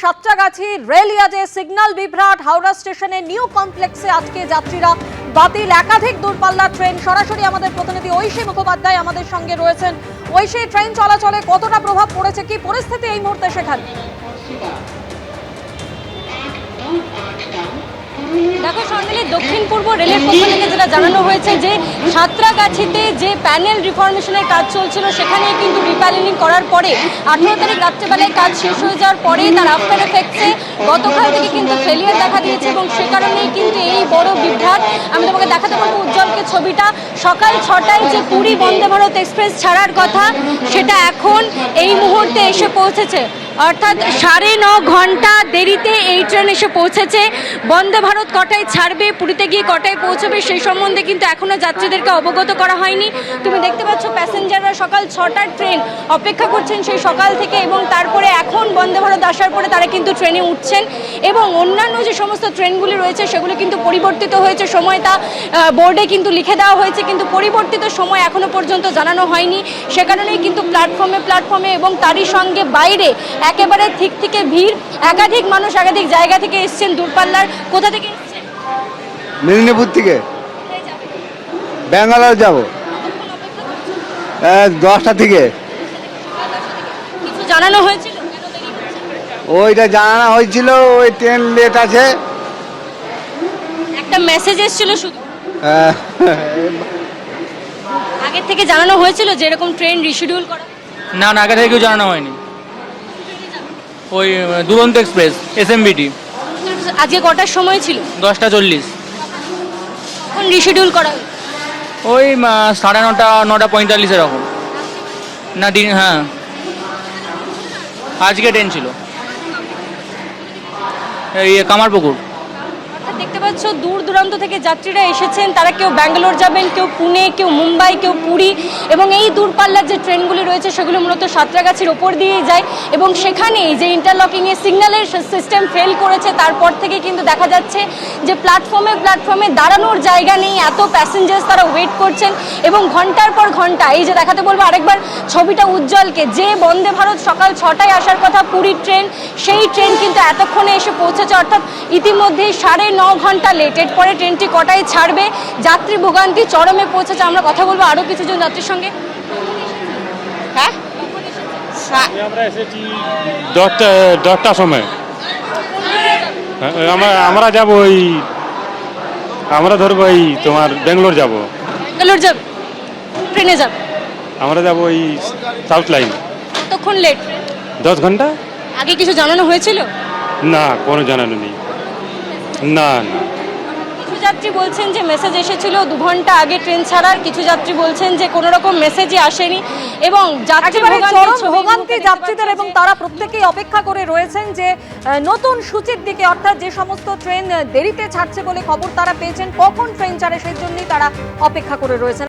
Santragachi রেলিয়াজে signal বিভ্রাট Howrah স্টেশনে new কমপ্লেক্সে আজকে যাত্রীরা বাতিল একাধিক দূরপাল্লার ট্রেন। সরাসরি আমাদের প্রতিনিধি ঐশী মুখোপাধ্যায় আমাদের সঙ্গে রয়েছেন। ঐশী, ট্রেন চলাচলে কতটা প্রভাব পড়েছে? কি পরিস্থিতি এই মুহূর্তে সেখানে? দেখো সন্দেলে দক্ষিণ পূর্ব রেলের পক্ষ থেকে যেটা জানানো হয়েছে যে সাঁতরাগাছিতে যে প্যানেল রিফরমেশনের কাজ চলছিল, সেখানে কিন্তু রিপ্যানেলিং করার পরে আঠেরো তারিখ রাত্রেবেলায় কাজ শেষ হয়ে যাওয়ার পরে তার আফটার এফেক্টসে গতকাল থেকে কিন্তু ফেলিয়ার দেখা দিয়েছে এবং সে কারণেই কিন্তু এই বড় বিভ্রাট। আমি তোমাকে দেখাতে পারব উজ্জ্বলকে ছবিটা। সকাল ছটায় যে পুরী বন্দে ভারত এক্সপ্রেস ছাড়ার কথা, সেটা এখন এই মুহূর্তে এসে পৌঁছেছে। অর্থাৎ সাড়ে ন ঘণ্টা দেরিতে এই ট্রেন এসে পৌঁছেছে। বন্দে ভারত কটায় ছাড়বে, পুরীতে গিয়ে কটায় পৌঁছবে সেই সম্বন্ধে কিন্তু এখনও যাত্রীদেরকে অবগত করা হয়নি। তুমি দেখতে পাচ্ছ, প্যাসেঞ্জাররা সকাল ছটার ট্রেন অপেক্ষা করছেন সেই সকাল থেকে এবং তারপরে বন্দে ভারত আসার পরে তারা কিন্তু ট্রেনে উঠছেন এবং অন্যান্য যে সমস্ত ট্রেনগুলি রয়েছে সেগুলো কিন্তু পরিবর্তিত হয়েছে। সময় তা বোর্ডে কিন্তু লিখে দেওয়া হয়েছে কিন্তু পরিবর্তিত সময় এখনও পর্যন্ত জানানো হয়নি। সে কারণেই কিন্তু প্ল্যাটফর্মে প্ল্যাটফর্মে এবং তারই সঙ্গে বাইরে একেবারে ঠিক থেকে ভিড়। একাধিক মানুষ একাধিক জায়গা থেকে এসছেন দূরপাল্লার। কোথা থেকে এসছেন? মেদিনীপুর থেকে। ব্যাঙ্গালোর যাব। দশটা থেকে। কিছু জানানো হয়েছিল? ওইটা জানানো হয়েছিল ওই ট্রেন লেট আছে। একটা মেসেজ এসেছিল শুধু। আহ, আগের থেকে জানানো হয়েছিল যে এরকম ট্রেন রিশিডিউল করা? না না আগে থেকে কেউ জানানো হয়নি। ওই দুরন্ত এক্সপ্রেস এসএমবিটি আজকে কটার সময় ছিল? দশটা চল্লিশ। কখন রিশিডিউল করা হয়েছে? ওই সাড়ে নটা নটা পঁয়তাল্লিশ এরকম। না দিন হ্যাঁ। আজকে ট্রেন ছিল। এই কামারপুকুর। দেখতে পাচ্ছ, দূর দূরান্ত থেকে যাত্রীরা এসেছেন। তারা কেউ ব্যাঙ্গালোর যাবেন, কেউ পুনে, কেউ মুম্বাই, কেউ পুরী এবং এই দূরপাল্লার যে ট্রেনগুলি রয়েছে, সেগুলো মূলত সাঁতরাগাছির ওপর দিয়েই যায় এবং সেখানেই যে ইন্টারলকিংয়ে সিগন্যালের সিস্টেম ফেল করেছে, তারপর থেকে কিন্তু দেখা যাচ্ছে যে প্ল্যাটফর্মে প্ল্যাটফর্মে দাঁড়ানোর জায়গা নেই, এত প্যাসেঞ্জার্স তারা ওয়েট করছেন এবং ঘণ্টার পর ঘণ্টা, এই যে দেখাতে বলব আরেকবার, ছবিটা উজ্জ্বলকে, যে বন্দে ভারত সকাল ছটায় আসার কথা, পুরীর ট্রেন, সেই ট্রেন কিন্তু এতক্ষণে এসে পৌঁছেছে, অর্থাৎ ইতিমধ্যেই সাড়ে ন ঘণ্টা লেট এরপরে ট্রেনটি কটায় ছাড়বে? যাত্রী ভোগান্তি চরমে পৌঁছেছে আমরা কথা বলব আরও কিছুজন যাত্রীর সঙ্গে। হ্যাঁ? আমরা দশটা দশটার সময়। হ্যাঁ, আমরা আমরা যাব ওই আমরা ধরবো এই তোমার ব্যাঙ্গালোর যাব। ব্যাঙ্গালোর যাবে ট্রেনে যাবে। আমরা যাব ওই সাউথ লাইন। কতক্ষণ লেট? দশ ঘণ্টা? আগে কিছু জানানো হয়েছিল? না কোনো জানানো নেই। না না। কিছু যাত্রী বলছেন যে মেসেজ এসেছিল দু ঘণ্টা আগে ট্রেন ছাড়ার কিছু যাত্রী বলছেন যে কোনো রকম মেসেজই আসেনি এবং যাত্রী একেবারে চরম ভোগান্তি যাত্রীদের এবং তারা প্রত্যেকেই অপেক্ষা করে রয়েছেন যে নতুন সূচির দিকে অর্থাৎ যে সমস্ত ট্রেন দেরিতে ছাড়ছে বলে খবর তারা পেয়েছেন কখন ট্রেন ছাড়ে সেই জন্যই তারা অপেক্ষা করে রয়েছেন।